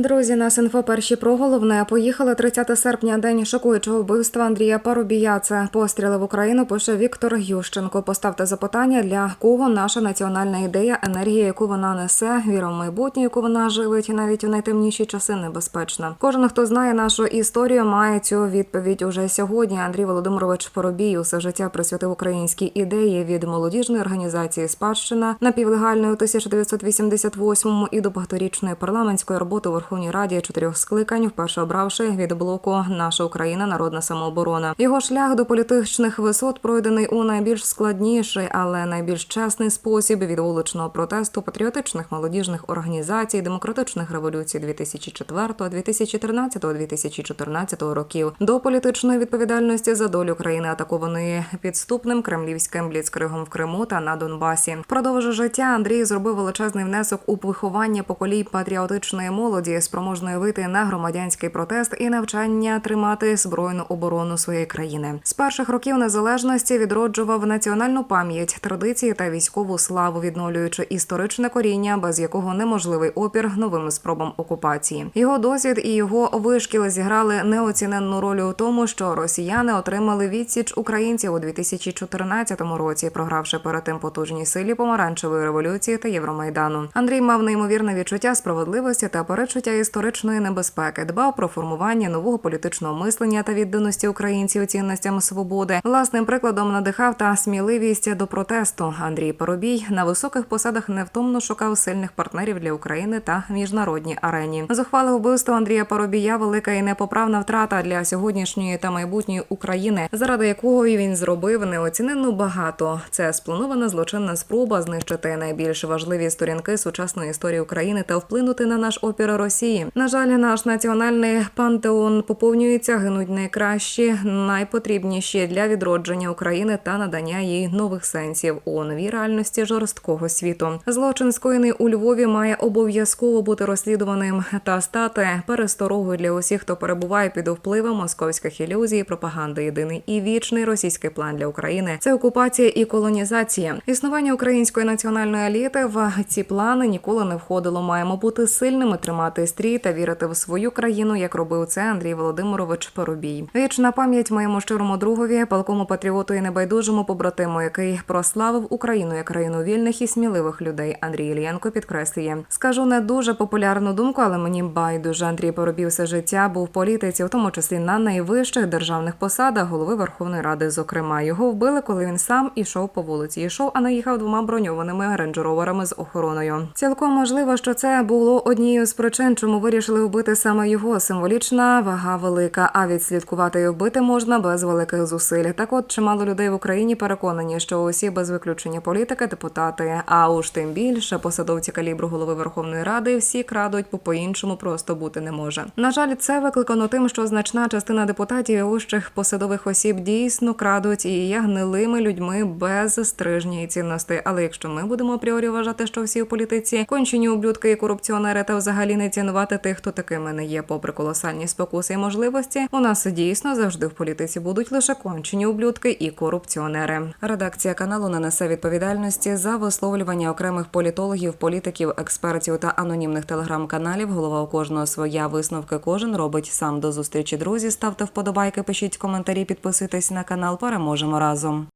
Друзі, нас інфо перші про головне. Поїхали 30 серпня, день шокуючого вбивства Андрія Парубія. Це постріли в Україну. Пише Віктор Ющенко. Поставте запитання для кого наша національна ідея, енергія, яку вона несе, віра в майбутнє, яку вона живить, навіть у найтемніші часи небезпечна. Кожен, хто знає нашу історію, має цю відповідь уже сьогодні. Андрій Володимирович Парубій усе життя присвятив українській ідеї від молодіжної організації Спадщина напівлегальної у 1988 і до багаторічної парламентської роботи у Верховній Раді чотирьох скликань, вперше обравши від блоку Наша Україна народна самооборона. Його шлях до політичних висот пройдений у найбільш складніший, але найбільш чесний спосіб від вуличного протесту патріотичних молодіжних організацій, демократичних революцій 2004, 2013, 2014 років до політичної відповідальності за долю країни, атакованої підступним кремлівським бліцкригом в Криму та на Донбасі. Впродовж життя Андрій зробив величезний внесок у виховання поколінь патріотичної молоді, спроможної вийти на громадянський протест і навчання тримати збройну оборону своєї країни. З перших років незалежності відроджував національну пам'ять, традиції та військову славу, відновлюючи історичне коріння, без якого неможливий опір новим спробам окупації. Його досвід і його вишкіл зіграли неоціненну роль у тому, що росіяни отримали відсіч українців у 2014 році, програвши перед тим потужній силі помаранчевої революції та Євромайдану. Андрій мав неймовірне відчуття справедливості та перечуття історичної небезпеки, дбав про формування нового політичного мислення та відданості українців цінностям свободи. Власним прикладом надихав та сміливість до протесту. Андрій Поробій на високих посадах невтомно шукав сильних партнерів для України та міжнародній арені. Зухвале вбивство Андрія Поробія велика і непоправна втрата для сьогоднішньої та майбутньої України, заради якого він зробив неоціненно багато. Це спланована злочинна спроба знищити найбільш важливі сторінки сучасної історії України та вплинути на наш опір Росії. На жаль, наш національний пантеон поповнюється, гинуть найкращі, найпотрібніші для відродження України та надання їй нових сенсів у новій реальності жорсткого світу. Злочин скоєний у Львові має обов'язково бути розслідуваним та стати пересторогою для усіх, хто перебуває під впливом московських ілюзій, пропаганди. Єдиний і вічний російський план для України це окупація і колонізація. Існування української національної еліти в ці плани ніколи не входило. Маємо бути сильними, тримати стрій та вірити в свою країну, як робив це Андрій Володимирович Поробій. Вічна пам'ять моєму щирому другові, палкому патріоту і небайдужому побратиму, який прославив Україну як країну вільних і сміливих людей. Андрій Ільєнко підкреслює. Скажу не дуже популярну думку, але мені байдуже. Андрій Поробій все життя був в політиці, в тому числі на найвищих державних посадах голови Верховної Ради. Зокрема, його вбили, коли він сам ішов по вулиці. Ішов, а не їхав двома броньованими рейндж-роверами з охороною. Цілком можливо, що це було однією з причин, чому вирішили вбити саме його. Символічна вага велика. А відслідкувати і вбити можна без великих зусиль. Так, от чимало людей в Україні переконані, що усі без виключення політики, депутати, а уж тим більше посадовці калібру голови Верховної Ради всі крадуть, бо по-іншому просто бути не може. На жаль, це викликано тим, що значна частина депутатів і вищих посадових осіб дійсно крадуть і є гнилими людьми без стрижня і цінностей. Але якщо ми будемо апріорі вважати, що всі у політиці кончені ублюдки і корупціонери, та взагалі не цінувати тих, хто такими не є, попри колосальні спокуси і можливості, у нас дійсно завжди в політиці будуть лише кончені ублюдки і корупціонери. Редакція каналу не несе відповідальності за висловлювання окремих політологів, політиків, експертів та анонімних телеграм-каналів. Голова у кожного своя висновки кожен робить сам до зустрічі. Друзі, ставте вподобайки, пишіть коментарі, підписуйтесь на канал. Переможемо разом.